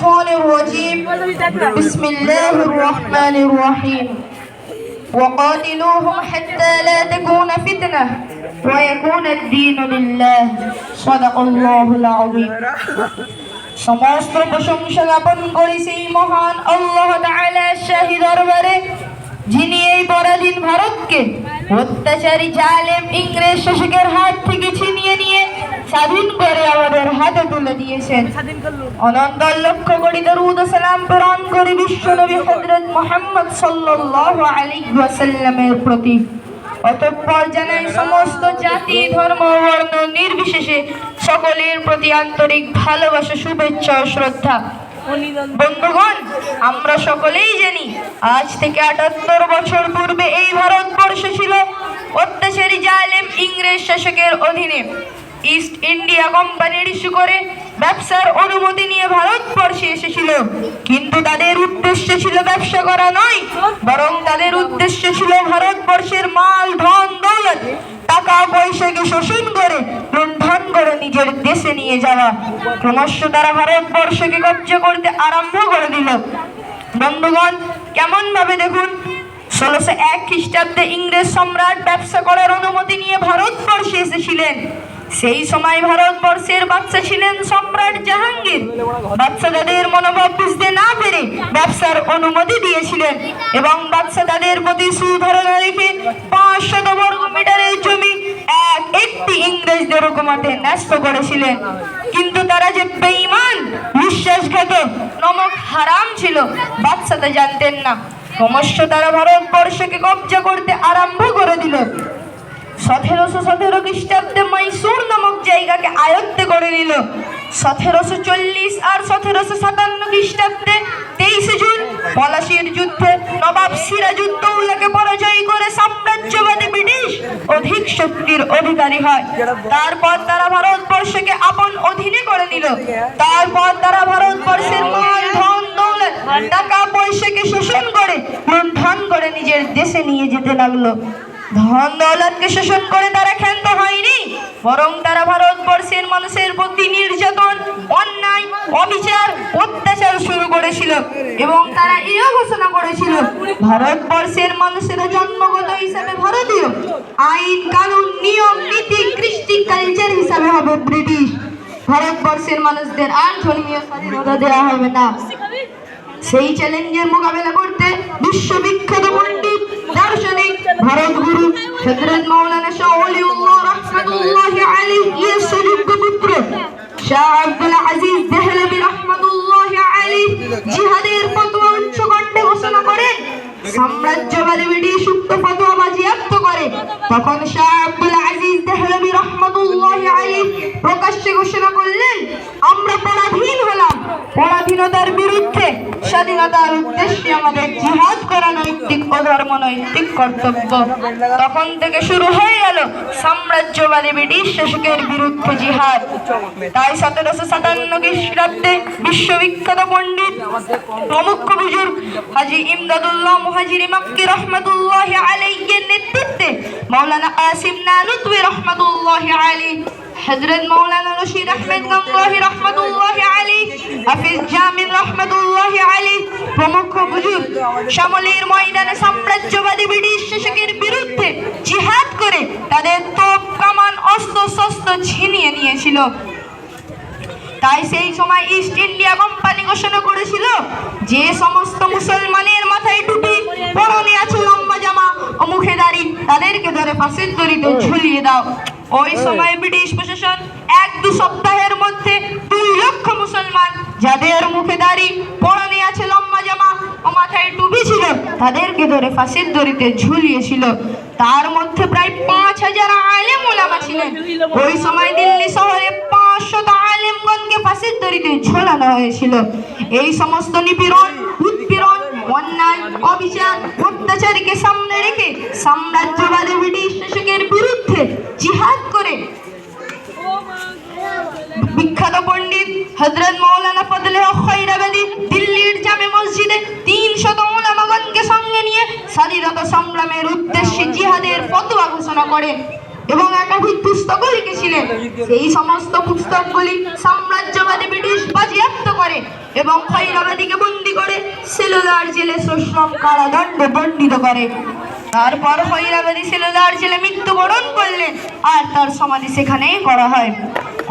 الشيطان الرجيم بسم الله الرحمن الرحيم وقاتلوهم حتى لا تكون فتنة ويكون الدين لله صدق الله العظيم সমস্ত প্রশংসা জ্ঞাপন করি সেই মহান আল্লাহ তাআলা শাহী দরবারে যিনি এই পরাধীন ভারতকে অত্যাচারী জালেম ইংরেজ শাসকের হাত থেকে ছিনিয়ে নিয়ে স্বাধীন করে আমাদের হাতে তুলে দিয়েছেন। অনন্ত লক্ষ কোটি দরুদ সালাম প্রেরণ করে বিশ্ব নবী হযরত মোহাম্মদ সাল্লাল্লাহু আলাইহি ওয়াসাল্লামের প্রতি। অতঃপর জানাই সমস্ত জাতি ধর্ম বর্ণ নির্বিশেষে সকলের প্রতি আন্তরিক ভালোবাসা শুভেচ্ছা ও শ্রদ্ধা। বন্ধুগণ, আমরা সকলেই জানি, আজ থেকে আটাত্তর বছর পূর্বে এই ভারতবর্ষ ছিল অত্যাচারী জালেম ইংরেজ শাসকের অধীনে। ইস্ট ইন্ডিয়া কোম্পানির ইস্যু করে ব্যবসার অনুমতি নিয়ে ভারতবর্ষে এসেছিল। কিন্তু তাদের উদ্দেশ্য ছিল ব্যবসা করা নয়, বরং তাদের উদ্দেশ্য ছিল ভারতবর্ষের মাল, ধন, দৌলত, টাকা, পয়সাকে শোষণ করে লুণ্ঠন করে নিজের দেশে ক্রমশ তারা ভারতবর্ষকে কব্জা করতে আরম্ভ করে দিল। বন্ধুগণ কেমন ভাবে দেখুন? ষোলোশো এক খ্রিস্টাব্দে ইংরেজ সম্রাট ব্যবসা করার অনুমতি নিয়ে ভারতবর্ষে এসেছিলেন। সেই সময় ভারতবর্ষের বাচ্চা ছিলেন সম্রাট জাহাঙ্গীর। বাচ্চাদের মনোভাব বুঝতে না পেরে ব্যবসার অনুমতি দিয়েছিলেন এবং বাচ্চাদের প্রতি সুধারণা রেখে পাঁচ শত বর্গ মিটারের জমি একটি ইংরেজদের হুকুমাতে ন্যস্ত করেছিলেন। কিন্তু তারা যে বেঈমান বিশ্বাসঘাতক নমক হারাম ছিল, বাচ্চাতে জানতেন না। ক্রমশ তারা ভারতবর্ষকে কবজা করতে আরম্ভ করে দিল। সতেরোশো সতেরো খ্রিস্টাব্দে মাইসুর নামক জায়গাকে আয়ত্তে করে নিল। সতেরোশো চল্লিশ আর সতেরোশো সাতান্ন খ্রিস্টাব্দে তেইশে জুন, পলাশির যুদ্ধে নবাব সিরাজউদ্দৌলাকে পরাজয় করে সাম্রাজ্যবাদী অধিক শক্তির অধিকারী হয়। তারপর তারা ভারতবর্ষকে আপন অধীনে করে নিল। তারপর তারা ভারতবর্ষের মাল ধন দৌলত, টাকা পয়সাকে শোষণ করে লুণ্ঠন করে নিজের দেশে নিয়ে যেতে লাগল। ধন দৌলতকে শোষণ করে তারা ক্ষান্ত হয়নি। বরং তারা ভারতবর্ষের মানুষের প্রতি নির্যাতন, অন্যায়, অবিচার, অত্যাচার শুরু করেছিল। এবং তারা এও ঘোষণা করেছিল? ভারতবর্ষের মানুষেরা জন্মগত হিসাবে ভারতীয়। আইন, কানুন, নিয়ম, নীতি, কৃষ্টি কালচার হিসাবে হবে ব্রিটিশ। ভারতবর্ষের মানুষদের আর ধর্মীয় স্বাধীনতা দেওয়া হবে না। সেই চ্যালেঞ্জের মোকাবেলা করতে বিশ্ববিখ্যাত পণ্ডিত, দার্শনিক ভারত গুরু হযরত মাওলানা শাহ রাহমাতুল্লাহি আলাইহি এর সুযোগ্য পুত্র শাহ তখন শাহ আব্দুল আজিজ দেহলভী রাহমাতুল্লাহি আলাইহি প্রকাশ্যে ঘোষণা করলেন, আমরা পরাধীন হলাম। পরাধীনতার বিরুদ্ধে, স্বাধীনতার উদ্দেশ্যে আমাদের জিহাদ করা নৈতিক ও নৈতিক কর্তব্য। তখন থেকে শুরু হয়ে গেল সাম্রাজ্যবাদী ব্রিটিশ শাসকের বিরুদ্ধে জিহাদ। তাই সতেরোশো সাতান্ন খ্রিস্টাব্দে বিশ্ববিখ্যাত পণ্ডিত প্রমুখ বুজুর্গ হাজি ইমদাদুল্লাহ মুহাজিরি মাক্কি রহমতুল্লাহ নেতৃত্বে মৌলানা কাসিম নানুতবি রহমতুল্লাহ আলী হযরত মাওলানা রশিদ আহমেদ গঙ্গোহী রহমতুল্লাহ আলী হাফিজ জামিন রহমতুল্লাহ আলী প্রমুখ বুজুর্গ সামলের ময়দানে সাম্রাজ্যবাদী ব্রিটিশ শাসকের বিরুদ্ধে জিহাদ করে তাদের তোপ, কামান, অস্ত্র, শস্ত্র ছিনিয়ে নিয়েছিল। তাই সেই সময় ইস্ট ইন্ডিয়া কোম্পানি ঘোষণা করেছিল যে সমস্ত মুসলমানের ফাঁসির দড়িতে ঝুলিয়ে দাও। ওই। সময় ব্রিটিশ প্রশাসন এক দু সপ্তাহের মধ্যে দুই লক্ষ মুসলমান যাদের মুখে দাড়ি পরনে আছে লম্বা জামা ও মাথায় টুপি ছিল তাদেরকে ধরে ফাঁসির দড়িতে ঝুলিয়েছিল। তার মধ্যে প্রায় পাঁচ হাজার আলেম ওলামা ছিলেন। ওই সময় দিল্লি শহরে পাঁচশত আলেমগণকে ফাঁসির দড়িতে ঝোলানো হয়েছিল। এই সমস্ত নিপীড়ন অন্যায়, অবিচার, অত্যাচারকে সামনে রেখে সাম্রাজ্যবাদী ব্রিটিশ শাসকের বিরুদ্ধে জিহাদ করে বিখ্যাত পণ্ডিত হযরত মাওলানা ফজলে হক খৈরাবাদী দিল্লির জামে মসজিদে তিন শত ওলামাগণকে সঙ্গে নিয়ে স্বাধীনতা সংগ্রামের উদ্দেশ্যে জিহাদের ফতোয়া ঘোষণা করেন এবং একাধিক পুস্তকও লিখেছিলেন। সেই সমস্ত পুস্তকগুলি করে এবং খৈরাবাদীকে বন্দি করে সেলুলার জেলে সশ্রম কারাদণ্ড দণ্ডিত করে। তারপর খৈরাবাদী সেলুলার জেলে মৃত্যুবরণ করলেন, আর তার সমাধি সেখানেই করা হয়।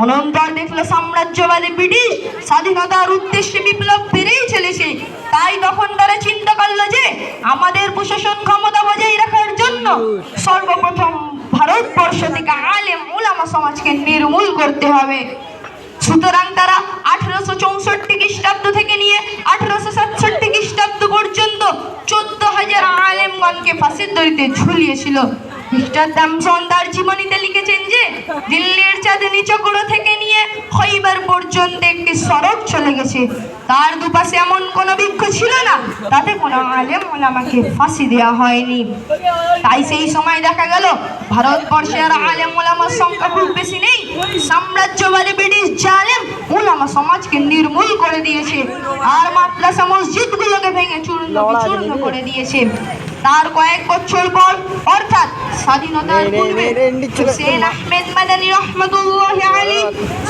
অনন্তর দেখল সাম্রাজ্যবাদী ব্রিটিশ স্বাধীনতার উদ্দেশ্যে বিপ্লব বেড়েই চলেছে। তাই তখন তারা চিন্তা করল যে আমাদের প্রশাসন ক্ষমতা বজায় রাখার জন্য সর্বপ্রথম ভারতবর্ষ থেকে আলেম উলামা সমাজকে নির্মূল করতে হবে। সুতরাং তারা খ্রিস্টাব্দ থেকে নিয়ে আঠারোশো সাতষট্টি খ্রিস্টাব্দ পর্যন্ত চোদ্দ হাজার আলেমগণকে ফাঁসির দড়িতে ঝুলিয়েছিল। মিস্টার তার জীবনীতে লিখেছেন যে, দিল্লির চাঁদনি চক্র থেকে খৈবার পর্যন্ত একটি সড়ক চলে গেছে। তার দুপাশে এমন কোনো বৃক্ষ ছিল না, তাতে কোনো আলেম ওলামাকে ফাঁসি দেওয়া হয়নি। তাই সেই সময় দেখা গেল, ভারতবর্ষে আর আলেম ওলামার সংখ্যা খুব বেশি নেই। সাম্রাজ্যবাদী ব্রিটিশ জালেম ওলামা সমাজকে নির্মূল করে দিয়েছে। আর মাদ্রাসা মসজিদগুলোকে ভেঙে চূর্ণ বিচূর্ণ করে দিয়েছে। তার কয়েক বছর পর অর্থাৎ স্বাধীনতার পূর্বে হুসেন আহমেদ মাদানী রহমতুল্লাহ আলী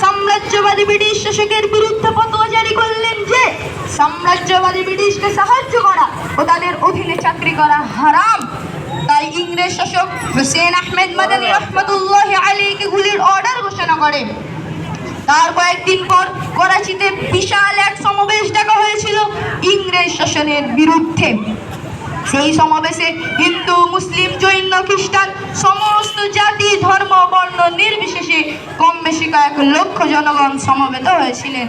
সাম্রাজ্যবাদী ব্রিটিশ শাসকের বিরুদ্ধে ফতোয়া জারি করলেন যে সাম্রাজ্যবাদী ব্রিটিশকে সাহায্য করা ও তাদের অধীনে চাকরি করা হারাম। তাই ইংরেজ শাসক হুসেন আহমেদ মাদানী রহমতুল্লাহ আলীকে গুলির অর্ডার ঘোষণা করেন। তার কয়েকদিন পর করাচিতে বিশাল এক সমাবেশ ডাকা হয়েছিল ইংরেজ শাসনের বিরুদ্ধে। সেই সমাবেশে হিন্দু, মুসলিম, জৈন, খ্রিস্টান, সমস্ত জাতি, ধর্ম, বর্ণ নির্বিশেষে কম বেশি কয়েক লক্ষ জনগণ সমবেত হয়েছিলেন।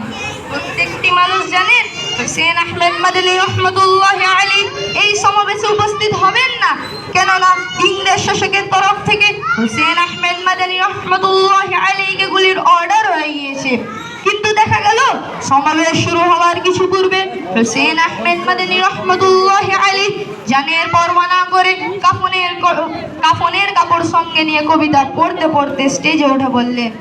প্রত্যেকটি মানুষ জানেন হুসেন আহমেদ মাদানী রহমতুল্লাহ আলী এই সমাবেশে উপস্থিত হবেন না। কেননা ইংরেজ শাসকের তরফ থেকে হুসেন আহমেদ মাদানী রহমতুল্লাহ আলীকে গুলির অর্ডার হয়ে গিয়েছে। কিন্তু দেখা গেল, সমাবেশ শুরু হওয়ার কিছু পূর্বে হুসেন আহমেদ মাদানী রহমতুল্লাহ আলী জানের পরমানা করে কাফনের কাফনের কাপড় সঙ্গে নিয়ে কবিতা পড়তে পড়তে স্টেজে উঠে বললেন